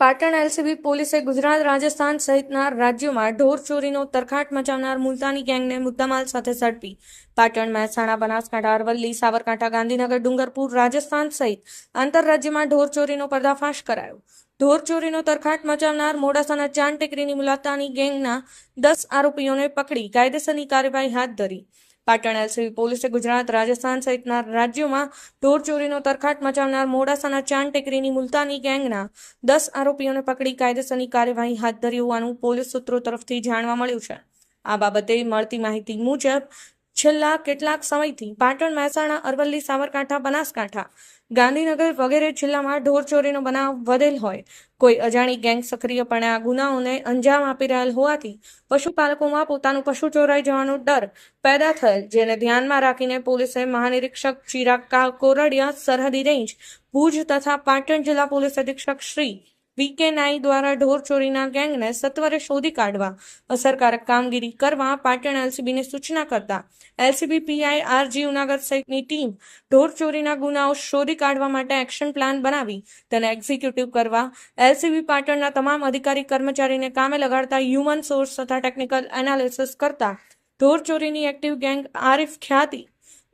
Patan LCB પોલીસે ગુજરાત, રાજસ્થાન સહિતના રાજ્યોમાં ઢોર ચોરીનો તરખાટ મચાવનાર મુલતાની ગેંગને મુદ્દામાલ સાથે ઝડપી. પાટણ મહેસાણા, બનાસકાંઠા, અરવલ્લી, સાબરકાંઠા, ગાંધીનગર, ડુંગરપુર, રાજસ્થાન સહિત આંતરરાજ્યમાં ઢોર ચોરીનો પર્દાફાશ કરાયો. ઢોર ચોરીનો તરખાટ મચાવનાર મોડાસાના ચાંદ ટેકરીની મુલાતાની ગેંગના દસ આરોપીઓને પકડી કાયદેસરની કાર્યવાહી હાથ ધરી. પાટણ એલસીબી પોલીસે ગુજરાત, રાજસ્થાન સહિતના રાજ્યોમાં ઢોર ચોરીનો તરખાટ મચાવનાર મોડાસાના ચાંદ ટેકરીની મુલતાની ગેંગના દસ આરોપીઓને પકડી કાયદેસરની કાર્યવાહી હાથ ધરી હોવાનું પોલીસ સૂત્રો તરફથી જાણવા મળ્યું છે. આ બાબતે મળતી માહિતી મુજબ, છેલ્લા કેટલાક સમયથી પાટણ, મહેસાણા, અરવલ્લી, સાબરકાંઠા, બનાસકાંઠા, ગાંધીનગર વગેરે જિલ્લામાં ઢોર ચોરીનો બનાવ વધેલ હોય કોઈ અજાણી ગેંગ સક્રિયપણે આ ગુનાઓને અંજામ આપી રહેલ હોવાથી પશુપાલકોમાં પોતાનું પશુ ચોરાઈ જવાનો ડર પેદા થયેલ, જેને ધ્યાનમાં રાખીને પોલીસે મહાનિરીક્ષક ચિરાગ કોરડિયા સરહદી રેન્જ ભુજ તથા પાટણ જિલ્લા પોલીસ અધિક્ષક શ્રી વી કે નાઈ દ્વારા ઢોર ચોરીના ગેંગને સત્વરે શોધી કાઢવા અસરકારક કામગીરી કરવા પાટણ એલસીબીને સૂચના કરતા LCB PI R G Unagar સહિતની ટીમ ઢોર ચોરીના ગુનાઓ શોધી કાઢવા માટે એક્શન પ્લાન બનાવી તેને એક્ઝિક્યુટિવ કરવા એલસીબી પાટણના તમામ અધિકારી કર્મચારીને કામે લગાડતા હ્યુમન સોર્સ તથા ટેકનિકલ એનાલિસિસ કરતા ઢોર ચોરીની એક્ટિવ ગેંગ આરિફ ખ્યાતિ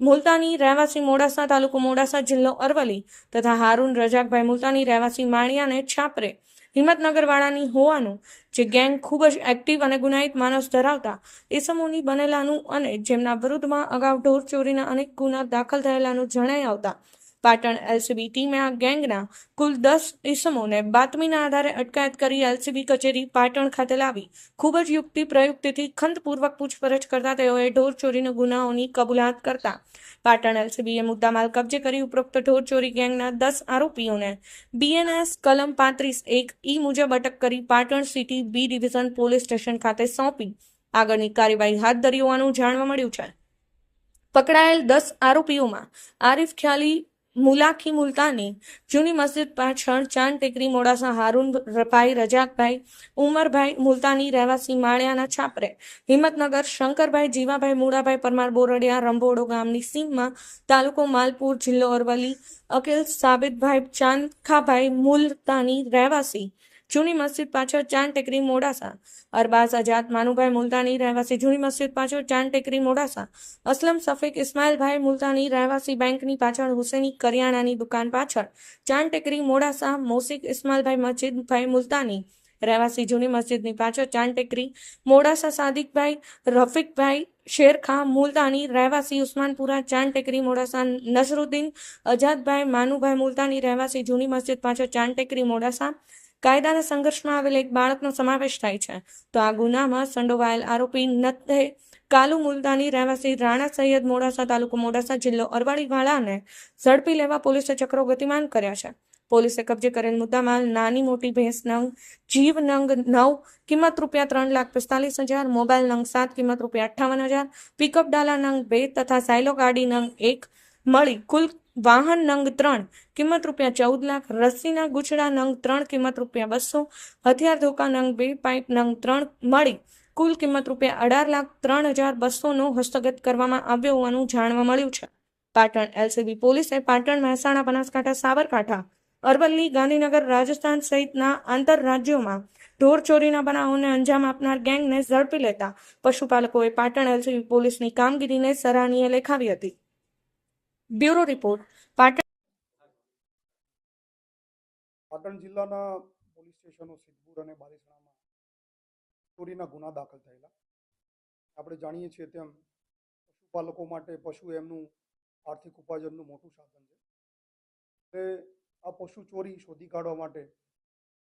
મુલતાની રહેવાસી મોડાસા તાલુકો મોડાસા જિલ્લો અરવલી તથા હારૂન રજાકભાઈ મુલતાની રહેવાસી માણિયાને છાપરે હિંમતનગરવાળાની હોવાનું જે ગેંગ ખૂબ જ એક્ટિવ અને ગુનાહિત માનસ ધરાવતા ઇસમોની બનેલાનું અને જેમના વિરુદ્ધમાં અગાઉ ઢોર ચોરીના અનેક ગુના દાખલ થયેલાનું જણાઈ આવતા પાટણ એલસીબી ટીમે આ ગેંગના કુલ દસ ઇસમોને બાતમીના આધારે અટકાયત કરી એલસીબી કચેરી પાટણ ખાતે લાવી. ખૂબ જ યુક્તિ પ્રયુક્તિથી ખંતપૂર્વક પૂછપરછ કરતા તેઓએ ઢોર ચોરીનો ગુનાઓની કબૂલાત કરતા. પાટણ એલસીબીએ મુદ્દામાલ કબજે કરી ઉપરોક્ત ઢોર ચોરી ગેંગના દસ આરોપીઓને બીએનએસ કલમ પાંત્રીસ એક ઈ મુજબ અટક કરી Patan city B division police station ખાતે સોંપી. આગળની કાર્યવાહી હાથ ધરી હોવાનું જાણવા મળ્યું છે. પકડાયેલ દસ આરોપીઓમાં આરિફ ખ્યાલી મુલાખી મુલતાની, જૂની મસ્જિદ પાછળ ચાંદ ટેકરી મોડાસા હારૂન ભાઈ રજાકભાઈ, ઉમરભાઈ મુલતાની રહેવાસી માળિયાના છાપરે, હિંમતનગર શંકરભાઈ, જીવાભાઈ મુળાભાઈ પરમાર બોરડિયા રંભોડો ગામની સીમમાં, તાલુકો માલપુર, જિલ્લો અરવલ્લી, અકિલ સાબિતભાઈ ચાંદખાભાઈ મુલતાની રહેવાસી જૂની મસ્જિદ પાછળ ચાંદ ટેકરી મોડાસા. અરબાઝ આઝાદ માનુભાઈ મુલતાની રહેવાસી જૂની મસ્જિદ પાછળ ચાંદ ટેકરી મોડાસા. અસલમ સફીક ઇસ્માઇલભાઈ મુલતાની રહેવાસી બેંકની પાછળ હુસેની કરિયાણાની દુકાન પાછળ. ચાંદ ટેકરી મોડાસા મોસિક ઇસ્માઇલભાઈ મસ્જિદભાઈ મુલતાની રહેવાસી જૂની મસ્જિદની પાછળ ચાંદ ટેકરી મોડાસા સાદિકભાઈ રફીકભાઈ શેરખા મુલતાની રહેવાસી ઉસ્માનપુરા ચાંદ ટેકરી મોડાસા નસરુદ્દીન અજાદભાઈ માનુભાઈ મુલતાની રહેવાસી જૂની મસ્જિદ પાછળ ચાંદ ટેકરી મોડાસા. કાયદાના સંઘર્ષમાં આવેલ એક બાળકનો સમાવેશ થાય છે. તો આ ગુનામાં સંડોવાયેલ આરોપી નતે કાલુ મુલતાની રહેવાસી રાણા સૈયદ મોડાસા તાલુકો મોડાસા જિલ્લો અરવાડીવાળાને ઝડપી લેવા પોલીસે ચક્રો ગતિમાન કર્યા છે. પોલીસે કબજે કરેલ મુદ્દામાલ નાની મોટી ભેંસ નંગ, જીવ નંગ નવ, કિંમત રૂપિયા ત્રણ લાખ પિસ્તાલીસ હજાર, મોબાઈલ નંગ સાત, કિંમત રૂપિયા અઠ્ઠાવન હજાર પિકઅપ ડાલા નંગ બે તથા સાયલો ગાડી નંગ એક મળી કુલ વાહન નંગ ત્રણ, કિંમત રૂપિયા ચૌદ લાખ રસ્સીના ગુછડા નંગ ત્રણ, કિંમત રૂપિયા બસો, હથિયાર ધોકા નંગ બે, પાઇપ નંગ ત્રણ મળી. કુલ કિંમત રૂપિયા અઢાર લાખ, ત્રણ હજાર બસોનો હસ્તગત કરવામાં આવ્યો હોવાનું જાણવા મળ્યું છે. પાટણ એલસીબી પોલીસે પાટણ મહેસાણા, બનાસકાંઠા, સાબરકાંઠા, અરવલ્લી, ગાંધીનગર, રાજસ્થાન સહિતના આંતરરાજ્યોમાં ઢોર ચોરીના બનાવોને અંજામ આપનાર ગેંગને ઝડપી લેતા પશુપાલકોએ પાટણ એલસીબી પોલીસની કામગીરીને સરાહનીય લેખાવી હતી. બ્યુરો રિપોર્ટ, પાટણ પાટણ જિલ્લાના પોલીસ સ્ટેશનો સિદ્ધપુર અને બાલેસણામાં ચોરીના ગુના દાખલ થયેલા. આપણે જાણીએ છીએ તેમ પશુપાલકો માટે પશુ એમનું આર્થિક ઉપાર્જનનું મોટું સાધન છે. એટલે આ પશુ ચોરી શોધી કાઢવા માટે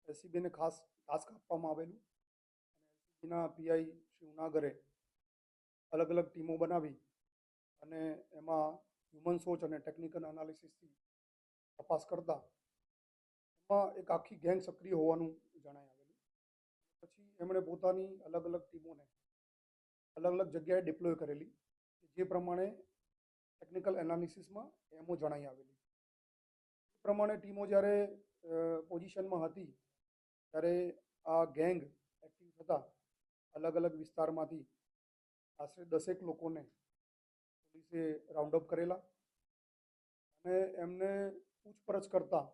એસીબીને ખાસ ટાસ્ક આપવામાં આવેલું. એસીબીના પીઆઈ શ્રી ઉનાગરે અલગ અલગ ટીમો બનાવી અને એમાં હ્યુમન સોચ અને ટેકનિકલ એનાલિસિસથી તપાસ કરતા એમાં એક આખી ગેંગ સક્રિય હોવાનું જણાઈ આવેલું. પછી એમણે પોતાની અલગ અલગ ટીમોને અલગ અલગ જગ્યાએ ડિપ્લોય કરેલી, જે પ્રમાણે ટેકનિકલ એનાલિસિસમાં એમો જણાઈ આવેલી. એ પ્રમાણે ટીમો જ્યારે પોઝિશનમાં હતી, ત્યારે આ ગેંગ એક્ટિવ થતાં અલગ અલગ વિસ્તારમાંથી આશરે દસેક લોકોને પોલીસે રાઉન્ડ અપ કરેલા અને એમને પૂછપરછ કરતા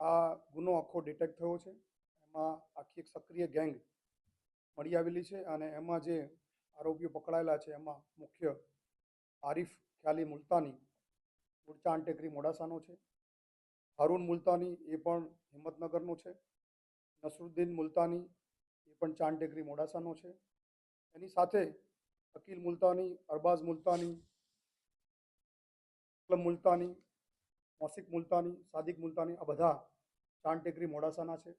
આ ગુનો આખો ડિટેક્ટ થયો છે. એમાં આખી એક સક્રિય ગેંગ મળી આવેલી છે અને એમાં જે આરોપીઓ પકડાયેલા છે એમાં મુખ્ય આરીફ ખ્યાલી મુલતાની મૂળ ટેકરી મોડાસાનો છે. હારૂન મુલતાની એ પણ હિંમતનગરનો છે. નસરુદ્દીન મુલતાની એ પણ ચાંદ ટેકરી મોડાસાનો છે. એની સાથે અકીલ મુલતાની અરબાઝ મુલતાની મુલતાની મોસિક મુલતાની સાદિક મુલતાની આ બધા ચાંદ ટેકરી મોડાસાના છે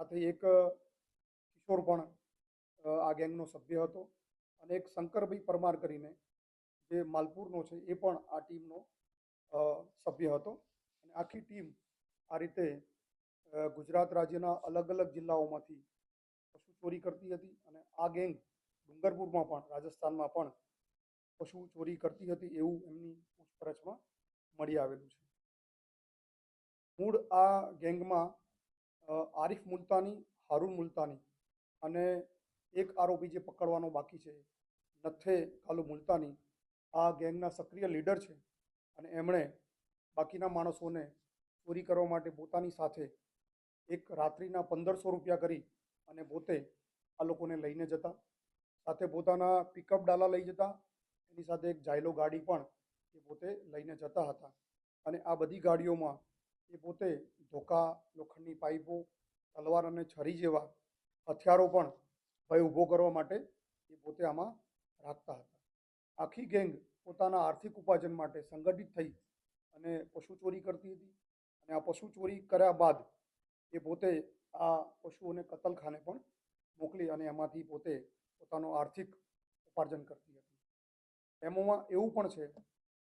સાથે એક કિશોર પણ આ ગેંગનો સભ્ય હતો અને એક શંકરભાઈ પરમાર કરીને જે માલપુરનો છે, એ પણ આ ટીમનો સભ્ય હતો અને આખી ટીમ આ રીતે ગુજરાત રાજ્યના અલગ અલગ જિલ્લાઓમાંથી પશુ ચોરી કરતી હતી અને આ ગેંગ ડુંગરપુરમાં પણ, રાજસ્થાનમાં પણ પશુ ચોરી કરતી હતી એવું એમની પૂછપરછમાં મળી આવેલું છે. મૂળ આ ગેંગમાં આરિફ મુલતાની, હારૂન મુલતાની અને એક આરોપી જે પકડવાનો બાકી છે, નથે કાલુ મુલતાની, આ ગેંગના સક્રિય લીડર છે અને એમણે બાકીના માણસોને ચોરી કરવા માટે પોતાની સાથે એક રાત્રિના પંદરસો રૂપિયા કરી અને પોતે આ લોકોને લઈને જતા. સાથે પોતાના પિકઅપ ડાલા લઈ જતા, એની સાથે એક જાયલો ગાડી પણ એ પોતે લઈને જતા હતા. અને આ બધી ગાડીઓમાં એ પોતે ધોકા, લોખંડની પાઇપો, તલવાર અને છરી જેવા હથિયારો પણ ભય ઊભો કરવા માટે એ પોતે આમાં રાખતા હતા. આખી ગેંગ પોતાના આર્થિક ઉપાર્જન માટે સંગઠિત થઈ અને પશુ ચોરી કરતી હતી. અને આ પશુ ચોરી કર્યા બાદ એ પોતે આ પશુઓને કતલખાને પણ મોકલી અને એમાંથી પોતે પોતાનો આર્થિક ઉપાર્જન કરતી હતી. એમોમાં એવું પણ છે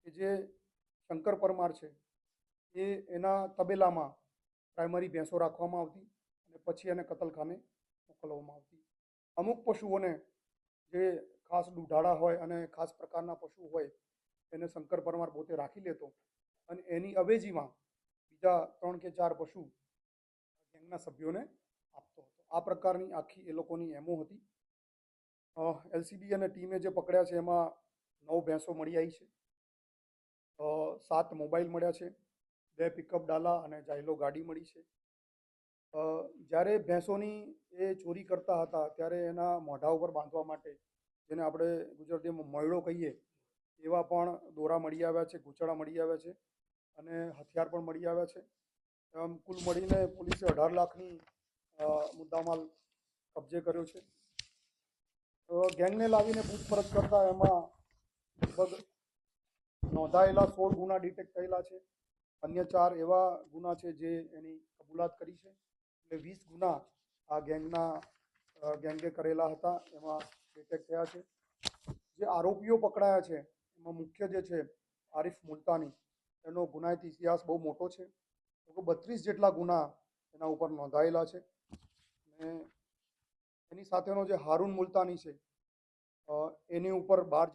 કે જે શંકર પરમાર છે, એ એના તબેલામાં પ્રાઇમરી ભેંસો રાખવામાં આવતી અને પછી એને કતલખાને મોકલવામાં આવતી. અમુક પશુઓને જે ખાસ દુધાળા હોય અને ખાસ પ્રકારના પશુ હોય, એને શંકર પરમાર પોતે રાખી લેતો અને એની અવેજીમાં બીજા ત્રણ કે ચાર પશુ ગેંગના સભ્યોને આપતો હતો. આ પ્રકારની આખી એ લોકોની એમો હતી. એલસીબી અને ટીમે જે પકડ્યા છે એમાં નવ ભેંસો મળી આવી છે. સાત મોબાઈલ મળ્યા છે, બે પિકઅપ ડાલા અને જાયલો ગાડી મળી છે. જ્યારે ભેંસોની એ ચોરી કરતા હતા ત્યારે એના મોઢા ઉપર બાંધવા માટે જેને આપણે ગુજરાતીમાં મયડો કહીએ, એવા પણ દોરા મળી આવ્યા છે ગૂંચળા મળી આવ્યા છે અને હથિયાર પણ મળી આવ્યા છે. આમ કુલ મળીને પોલીસે અઢાર લાખની મુદ્દામાલ કબજે કર્યો છે. ગેંગને લાવીને પૂછપરછ કરતા એમાં લગભગ નોંધાયેલા સોળ ગુના ડિટેક્ટ થયેલા છે. અન્ય ચાર એવા ગુના છે જે એની કબૂલાત કરી છે. એટલે વીસ ગુના આ ગેંગના ગેંગે કરેલા હતા, એમાં ડિટેક્ટ થયા છે. જે આરોપીઓ પકડાયા છે, એમાં મુખ્ય જે છે આરિફ મુલતાની. એનો ગુનાહિત ઇતિહાસ બહુ મોટો છે. બત્રીસ જેટલા ગુના એના ઉપર નોંધાયેલા છે. અને એની સાથેનો જે હારૂન મુલતાની છે એની ઉપર બાર